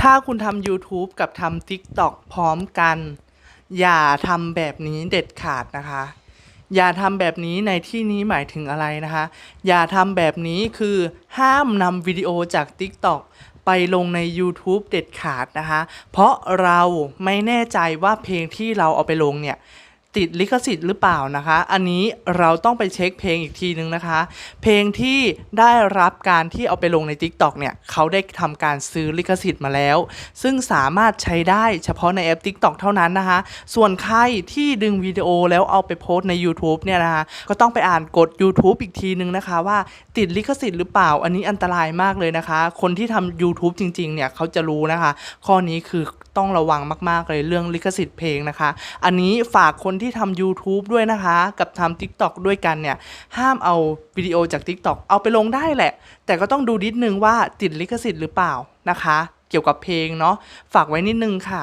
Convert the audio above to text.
ถ้าคุณทำ YouTube กับทำ TikTok พร้อมกัน อย่าทำแบบนี้เด็ดขาดนะคะ อย่าทำแบบนี้ในที่นี้หมายถึงอะไรนะคะ อย่าทำแบบนี้คือห้ามนำวิดีโอจาก TikTok ไปลงใน YouTube เด็ดขาดนะคะ เพราะเราไม่แน่ใจว่าเพลงที่เราเอาไปลงเนี่ย ติดลิขสิทธิ์หรือเปล่านะคะ อันนี้เราต้องไปเช็คเพลงอีกทีนึงนะคะ เพลงที่ได้รับการที่เอาไปลงใน TikTok เนี่ยเขาได้ทำการซื้อลิขสิทธิ์มาแล้ว ซึ่งสามารถใช้ได้เฉพาะในแอป TikTok เท่านั้นนะคะ ส่วนใครที่ดึงวิดีโอแล้วเอาไปโพสใน YouTube เนี่ยนะคะก็ต้องไปอ่านกฎ YouTube อีกทีนึงนะคะ ว่าติดลิขสิทธิ์หรือเปล่า อันนี้อันตรายมากเลยนะคะ คนที่ทำ YouTube จริงๆเนี่ยเขาจะรู้นะคะ ข้อนี้คือต้องระวังมากๆเลยเรื่องลิขสิทธิ์เพลงนะคะ อันนี้ฝากคนที่ที่ทำ YouTube ด้วยนะคะ กับทำ TikTok ด้วยกันเนี่ย ห้ามเอาวิดีโอจาก TikTok เอาไปลงได้แหละ แต่ก็ต้องดูนิดนึงว่าติดลิขสิทธิ์หรือเปล่านะคะ เกี่ยวกับเพลงเนาะฝากไว้นิดนึงค่ะ